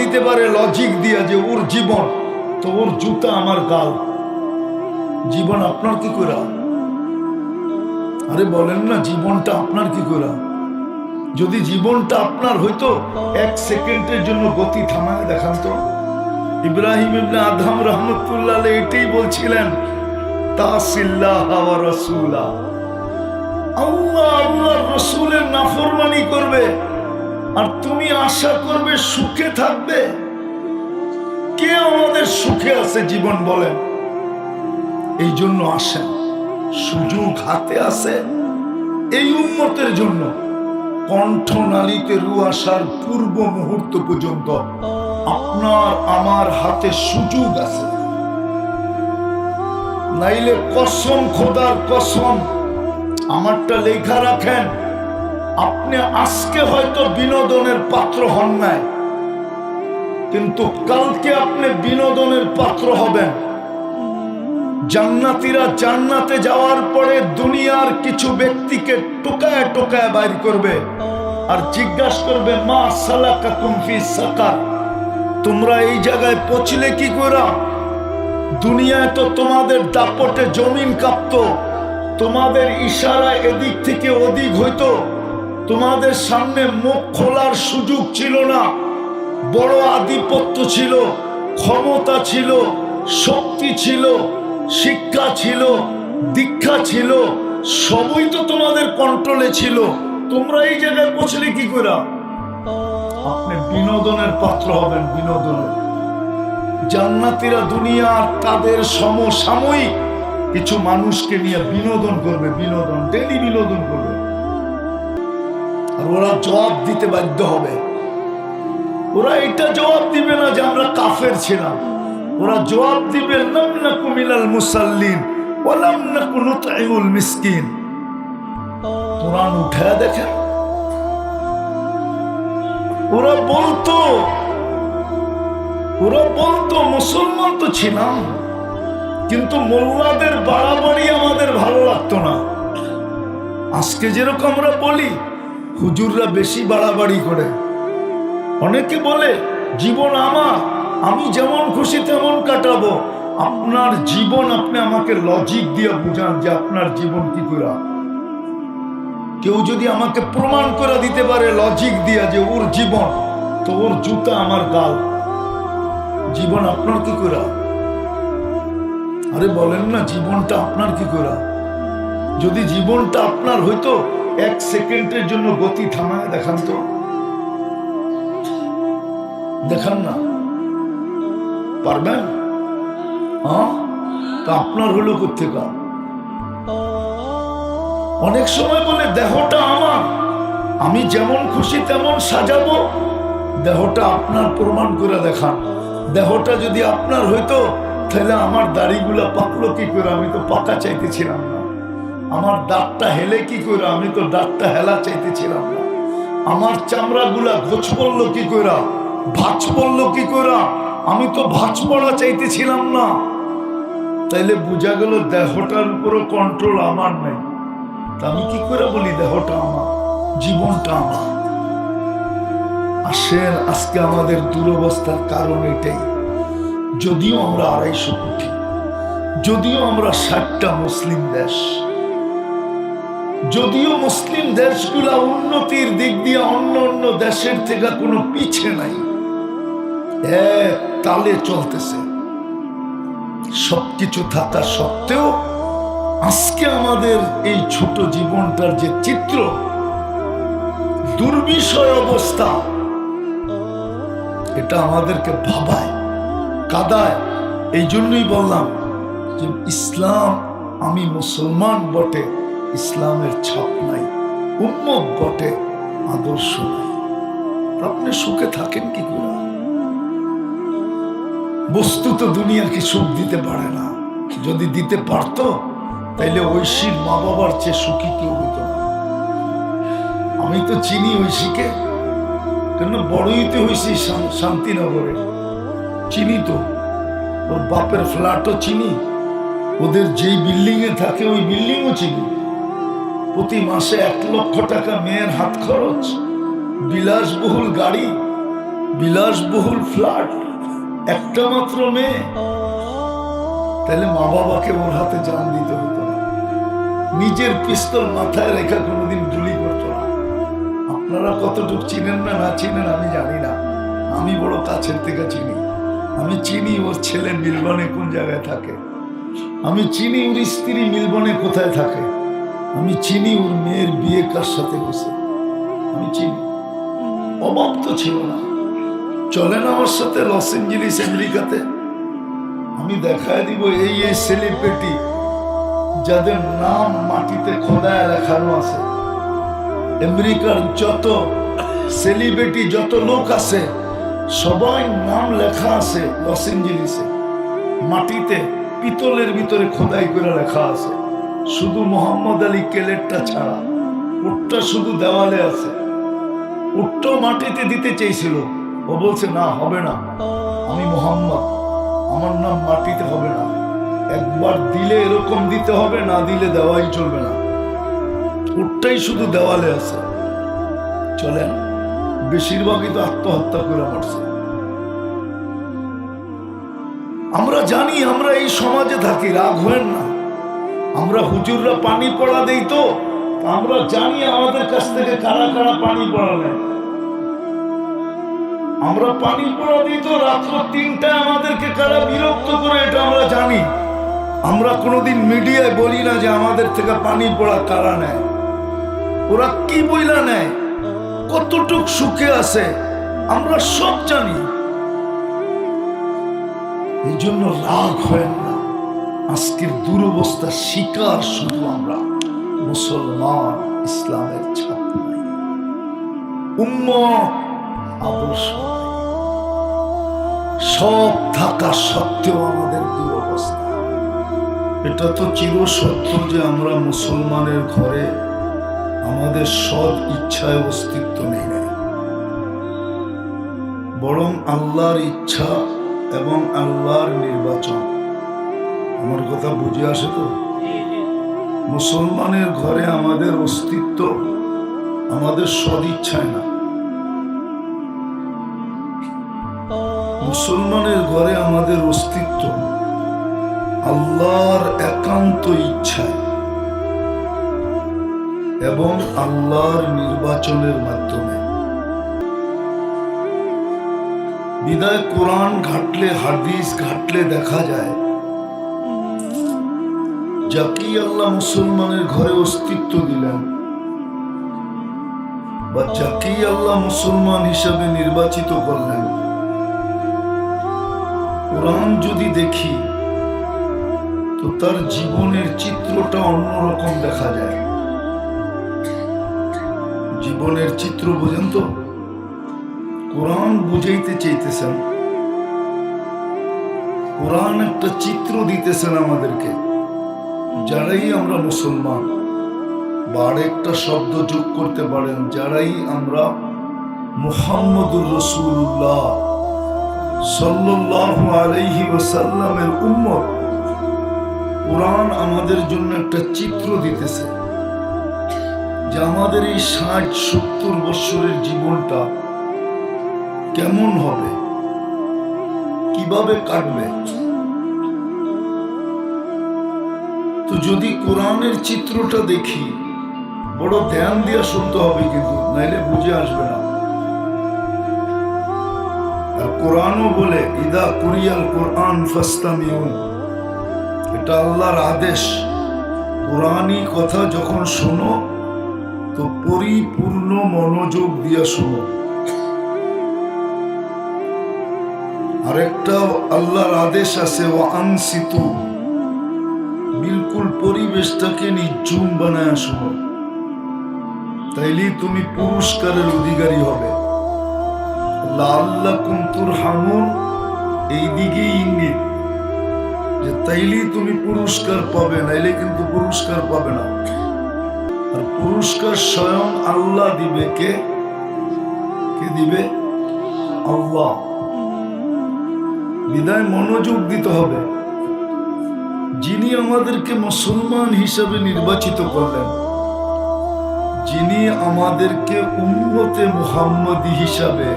দিতে পারে লজিক দিয়া যে ওর জীবন, তো ওর জুতা আমার গাল। জীবন আপনার কি করে আরে বলেন না, জীবনটা আপনার কি করে যদি জীবনটা আপনার হইতো, এক সেকেন্ডের জন্য গতি থামায় দেখান তো। ইব্রাহিম ইবনে আদম রহমতুল্লাহ এটাই বলছিলেন আল্লাহ আল্লাহর রসুলের নাফরমানি করবে। আর তুমি আশা করবে, সুখে থাকবে? কে আমাদের সুখে আছে, জীবন বলেন? এই জন্য আসেন। সুযোগ হাতে আছে এই উন্মতের জন্য। কণ্ঠনালীতে রু আসার পূর্ব মুহূর্ত পর্যন্ত আপনার, আমার হাতে সুযোগ আছে। নাইলে কসম, খোদার কসম, আমারটা লেখা রাখেন। আপনি আজকে হয়তো বিনোদনের পাত্র হন নাই। কিন্তু কালকে আপনি বিনোদনের পাত্র হবেন। জান্নাতিরা জান্নাতে যাওয়ার পরে দুনিয়ার কিছু ব্যক্তিকে টোকায় টোকায় বাইর করবে আর জিজ্ঞাসা করবে, মা সালাকা সাকার। তোমরা এই জায়গায় পৌঁছলে কি করা দুনিয়ায় তো তোমাদের দাপটে জমিন কাঁপতো, তোমাদের ইশারা এদিক থেকে ওদিক হইতো। তোমাদের সামনে মুখ খোলার সুযোগ ছিল না। বড় আধিপত্য ছিল, ক্ষমতা ছিল, শক্তি ছিল, শিক্ষা ছিল, দীক্ষা ছিল, সবই তো তোমাদের কন্ট্রোলে ছিল। তোমরা এই জায়গায় পৌঁছলে কি করে? আপনি বিনোদনের পাত্র হবেন বিনোদনের জান্নাতিরা দুনিয়ার তাদের সমসাময়িক কিছু মানুষকে নিয়ে বিনোদন করবে, বিনোদন ডেলি বিনোদন করবে। আর ওরা জবাব দিতে বাধ্য হবে। ওরা এটা জবাব দিবে না যে আমরা কাফের ছিলাম। ওরা জবাব দিবে মিনাল মুসাল্লিন ওয়ালাম নাকু নুতঈমুল মিসকিন। কোরআন উঠে দেখেন। ওরা বলতো ওরা বলতো, মুসলমান তো ছিলাম, কিন্তু মোল্লাদের বাড়াবাড়ি আমাদের ভালো লাগতো না। আজকে যেরকম আমরা বলি হুজুররা বেশি বাড়াবাড়ি করে। অনেকে বলে, জীবন আমার, আমি যেমন খুশি তেমন কাটাবো। আপনার জীবন আপনি আমাকে লজিক দিয়ে বুঝান যে আপনার জীবন কি করে। কেউ যদি আমাকে প্রমাণ করে দিতে পারে লজিক দিয়া যে ওর জীবন, তো ওর জুতা আমার গাল। জীবন আপনার কি করে? আরে বলেন না, জীবনটা আপনার কি করে? যদি জীবনটা আপনার হইতো এক সেকেন্ডের জন্য গতি থামায়, দেখান তো। দেখান না। পারবেন? হ্যাঁ? তা আপনার হলো কোথেকা অনেক সময় বলে, দেহটা আমার। আমি যেমন খুশি তেমন সাজাবো। দেহটা আপনার প্রমাণ করে দেখান। দেহটা যদি আপনার হইতো, তাহলে আমার দাড়িগুলা পাকলো কি করে? আমি তো পাকা চাইতেছিলাম না। আমার দাঁতটা হেলে কি করে আমি তো দাঁতটা হেলা চাইতেছিলাম না। আমার চামড়াগুলা ঘোচ পড়ল কি করে ভাঁজ পড়ল কি করে আমি তো ভাঁজ পড়া চাইতেছিলাম না। তাইলে বোঝা গেল দেহটার উপরও কন্ট্রোল আমার নেই। তা আমি কি করে বলি দেহটা আমার? জীবনটা আমার। আসেন আজকে আমাদের দুরবস্থার কারণ এটাই। যদিও আমরা আড়াইশো কোটি, যদিও আমরা ষাটটা মুসলিম দেশ যদিও মুসলিম দেশগুলা উন্নতির দিক দিয়ে অন্য অন্য দেশের থেকে কোনো পিছে নাই। তালে চলতেছে। সবকিছু থাকা সত্ত্বেও আজকে আমাদের এই ছোট জীবনটার যে চিত্র, দুর্বিষয় অবস্থা, এটা আমাদেরকে ভাবায়, কাদায়। এই জন্যই বললাম যে ইসলাম আমি মুসলমান বটে। ইসলামের ছাপ নাই, উম্মত বটে, আদর্শ নাই। আপনি সুখে থাকেন কি করে? বস্তু তো দুনিয়াকে সুখ দিতে পারে না। যদি দিতে পারতো, তাইলে ঐশীর মা বাবার চেয়ে সুখী কেউ হইতো না। আমি তো চিনি ঐশীকে কেন বড়ইতে হয়েছি শান- শান্তিনগরে চিনি তো। ওর বাপের ফ্ল্যাটও চিনি। ওদের যেই বিল্ডিং এ থাকে, ওই বিল্ডিংও চিনি। প্রতি মাসে এক লক্ষ টাকা মেয়ের হাত খরচ। বিলাসবহুল গাড়ি, বিলাসবহুল ফ্ল্যাট, একটা মাত্র মেয়ে। তাহলে মা বাবাকে ওর হাতে জান দিতে হতো নিজের পিস্তল মাথায় রেখা কোনোদিন গুলি করতো না। আপনারা কতটুকু চিনেন না না চিনেন আমি জানি না। আমি বড় কাছের থেকে চিনি। আমি চিনি ওর ছেলে মিলবনে কোন জায়গায় থাকে। আমি চিনি ওর স্ত্রী মিলবনে কোথায় থাকে। আমি চিনি ওর মেয়ের বিয়ে কার সাথে বসে আমি চিনি। অভাব তো ছিল না। চলেন আমার সাথে লস এঞ্জেলিস, আমেরিকাতে। আমি দেখায় দিব এই এই সেলিব্রিটি যাদের নাম মাটিতে খোদায় লেখানো আছে। আমেরিকার যত সেলিব্রিটি, যত লোক আছে, সবাই নাম লেখা আছে লস এঞ্জেলিসে। মাটিতে, পিতলের ভিতরে খোদাই করে লেখা আছে। শুধু মোহাম্মদ আলী কেলেরটা ছাড়া, উটটা শুধু দেওয়ালে আছে। উটটাও মাটিতে দিতে চেয়েছিল। ও বলছে, না, হবে না। আমি মোহাম্মদ। আমার নাম মাটিতে হবে না। একবার দিলে এরকম দিতে হবে, না দিলে দেওয়াই চলবে না। উটটাই শুধু দেওয়ালে আছে। চলেন, বেশিরভাগই তো আত্মহত্যা করে মারছে। আমরা জানি আমরা এই সমাজে থাকি, রাগ হয়েন না। আমরা হুজুররা পানি পড়া দেই তো আমরা জানি আমাদের কাছ থেকে কারা কারা পানি পড়া নেয়। আমরা পানি পড়া দিই তো রাত্র তিনটায় আমাদেরকে কারা বিরক্ত করে, এটা আমরা জানি। আমরা কোনোদিন মিডিয়ায় বলি না যে আমাদের থেকে পানি পড়া কারা নেয়। ওরা কি বইলা নেয়? কতটুক সুখে আছে? আমরা সব জানি। এই জন্য রাগ হয় না। আজকের দুরবস্থা শিকার শুধু আমরা মুসলমান ইসলামের সব থাকা সত্ত্বেও আমাদের দুরবস্থা। এটা তো চির সত্য যে আমরা মুসলমানের ঘরে আমাদের সৎ ইচ্ছায় অস্তিত্ব নাই। বরং আল্লাহর ইচ্ছা এবং আল্লাহর নির্বাচন আমার কথা বুঝে আসে তো? মুসলমানের ঘরে আমাদের অস্তিত্ব আমাদের সদিচ্ছায় না। মুসলমানের ঘরে আমাদের অস্তিত্ব আল্লাহর একান্ত ইচ্ছায় এবং আল্লাহর নির্বাচনের মাধ্যমে। বিদায় কোরআন ঘাটলে, হাদিস ঘাটলে দেখা যায় যাকেই আল্লাহ মুসলমানের ঘরে অস্তিত্ব দিলেন। বা যাকেই আল্লাহ মুসলমান হিসাবে নির্বাচিত করলেন। কোরআন যদি দেখি, তো তার জীবনের চিত্রটা অন্যরকম দেখা যায়। জীবনের চিত্র বোঝেন তো? কোরআন বুঝাইতে চাইতেছেন। কোরআন একটা চিত্র দিতেছেন আমাদেরকে। যারাই আমরা মুসলমান বা আরেকটা শব্দ যোগ করতে পারেন, যারাই আমরা মুহাম্মদুর রসুল্লাহ সাল্লাল্লাহু আলাইহি ওয়াসাল্লামের উম্মত, কোরআন আমাদের জন্য একটা চিত্র দিতেছে যে আমাদের এই ষাট, সত্তর বৎসরের জীবনটা কেমন হবে, কীভাবে কাটবে। যদি কোরআনের চিত্রটা দেখি, বড় ধ্যান দিয়ে শুনতে হবে কিন্তু, নাইলে বুঝে আসবে না। আর কোরআনও বলে, ইদা কুরিয়াল কোরআন ফাস্তামিউন এটা আল্লাহর আদেশ। কোরআনই কথা যখন শোনো, তো পরিপূর্ণ মনোযোগ দিয়ে শোনো। আরেকটা আল্লাহর আদেশ আছে ও আনসিতু। বিলকুল পরিবেশটাকে নির্জুম বানায় শোনো তাইলেই তুমি পুরস্কারের অধিকারী হবে। হামুন, এই ইঙ্গিত যে তুমি পুরস্কার পাবে, নাইলে কিন্তু পুরস্কার পাবে না। আর পুরস্কার স্বয়ং আল্লাহ দিবে কে? কে দিবে? আল্লাহ। বিদায় মনোযোগ দিতে হবে। যিনি আমাদেরকে মুসলমান হিসাবে নির্বাচিত করলেন যিনি আমাদেরকে উন্নতে মুহাম্মদী হিসাবে